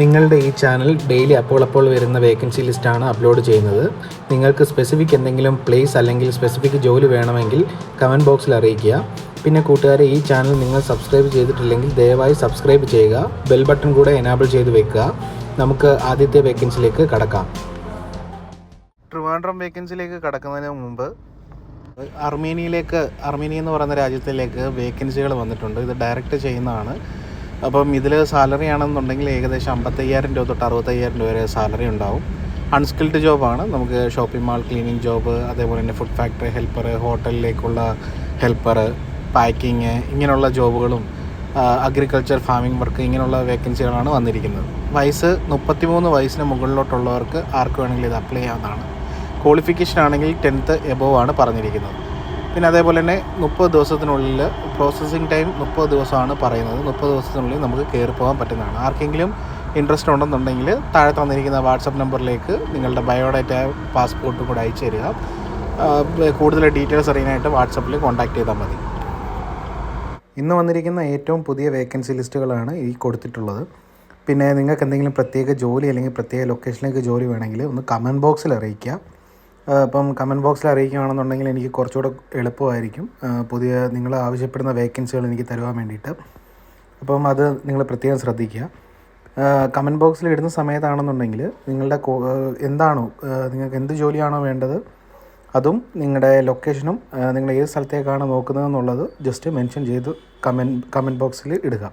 നിങ്ങളുടെ ഈ channel daily അപ്പോൾ അപ്പോൾ വരുന്ന വേക്കൻസി ലിസ്റ്റാണ് അപ്ലോഡ് ചെയ്യുന്നത്. നിങ്ങൾക്ക് സ്പെസിഫിക് എന്തെങ്കിലും പ്ലേസ് അല്ലെങ്കിൽ സ്പെസിഫിക് ജോലി വേണമെങ്കിൽ കമന്റ് ബോക്സിൽ അറിയിക്കുക. പിന്നെ കൂട്ടുകാരെ ഈ ചാനൽ നിങ്ങൾ സബ്സ്ക്രൈബ് ചെയ്തിട്ടില്ലെങ്കിൽ ദയവായി സബ്സ്ക്രൈബ് ചെയ്യുക. ബെൽ ബട്ടൺ കൂടെ എനാബിൾ ചെയ്ത് വെക്കുക. നമുക്ക് ആദ്യത്തെ വേക്കൻസിയിലേക്ക് കടക്കാം. ട്രിവാൻഡ്രം വേക്കൻസിയിലേക്ക് കടക്കുന്നതിന് മുമ്പ് അർമേനിയയിലേക്ക് അർമേനിയ എന്ന് പറയുന്ന രാജ്യത്തിലേക്ക് വേക്കൻസികൾ വന്നിട്ടുണ്ട്. ഇത് ഡയറക്റ്റ് ചെയ്യുന്നതാണ്. അപ്പം ഇതിൽ സാലറി ആണെന്നുണ്ടെങ്കിൽ ഏകദേശം അമ്പത്തയ്യായിരം രൂപ തൊട്ട് അറുപത്തയ്യായിരം രൂപ വരെ സാലറി ഉണ്ടാവും. അൺസ്കിൽഡ് ജോബാണ് നമുക്ക് ഷോപ്പിംഗ് മാൾ ക്ലീനിങ് ജോബ് അതേപോലെ തന്നെ ഫുഡ് ഫാക്ടറി ഹെൽപ്പർ ഹോട്ടലിലേക്കുള്ള ഹെൽപ്പർ പാക്കിങ് ഇങ്ങനെയുള്ള ജോബുകളും അഗ്രികൾച്ചർ ഫാമിംഗ് വർക്ക് ഇങ്ങനെയുള്ള വേക്കൻസികളാണ് വന്നിരിക്കുന്നത്. വയസ്സ് മുപ്പത്തിമൂന്ന് വയസ്സിന് മുകളിലോട്ടുള്ളവർക്ക് ആർക്ക് വേണമെങ്കിലും ഇത് അപ്ലൈ ചെയ്യാവുന്നതാണ്. ക്വാളിഫിക്കേഷൻ ആണെങ്കിൽ ടെൻത്ത് എബോവ് ആണ് പറഞ്ഞിരിക്കുന്നത്. പിന്നെ അതേപോലെ തന്നെ മുപ്പത് ദിവസത്തിനുള്ളിൽ പ്രോസസ്സിങ് ടൈം മുപ്പത് ദിവസമാണ് പറയുന്നത്. മുപ്പത് ദിവസത്തിനുള്ളിൽ നമുക്ക് കയറി പോകാൻ പറ്റുന്നതാണ്. ആർക്കെങ്കിലും ഇൻട്രസ്റ്റ് ഉണ്ടെന്നുണ്ടെങ്കിൽ താഴെ തന്നിരിക്കുന്ന വാട്സപ്പ് നമ്പറിലേക്ക് നിങ്ങളുടെ ബയോഡേറ്റ പാസ്പോർട്ടും കൂടെ അയച്ചു തരിക. കൂടുതൽ ഡീറ്റെയിൽസ് അറിയാനായിട്ട് വാട്സപ്പിൽ കോൺടാക്ട് ചെയ്താൽ മതി. ഇന്ന് വന്നിരിക്കുന്ന ഏറ്റവും പുതിയ വേക്കൻസി ലിസ്റ്റുകളാണ് ഈ കൊടുത്തിട്ടുള്ളത്. പിന്നെ നിങ്ങൾക്ക് എന്തെങ്കിലും പ്രത്യേക ജോലി അല്ലെങ്കിൽ പ്രത്യേക ലൊക്കേഷനിലേക്ക് ജോലി വേണമെങ്കിൽ ഒന്ന് കമന്റ് ബോക്സിൽ അറിയിക്കുക. അപ്പം കമന്റ് ബോക്സിൽ അറിയിക്കുകയാണെന്നുണ്ടെങ്കിൽ എനിക്ക് കുറച്ചുകൂടെ എളുപ്പമായിരിക്കും. പുതിയ നിങ്ങൾ ആവശ്യപ്പെടുന്ന വേക്കൻസികൾ എനിക്ക് തരുവാൻ വേണ്ടിയിട്ട്. അപ്പം അത് നിങ്ങൾ പ്രത്യേകം ശ്രദ്ധിക്കുക. കമന്റ് ബോക്സിൽ ഇടുന്ന സമയത്താണെന്നുണ്ടെങ്കിൽ നിങ്ങളുടെ എന്താണോ നിങ്ങൾക്ക് എന്ത് ജോലിയാണോ വേണ്ടത് അതും നിങ്ങളുടെ ലൊക്കേഷനും നിങ്ങൾ ഏത് സ്ഥലത്തേക്കാണ് നോക്കുന്നതെന്നുള്ളത് ജസ്റ്റ് മെൻഷൻ ചെയ്ത് കമന്റ് കമന്റ് ബോക്സിൽ ഇടുക.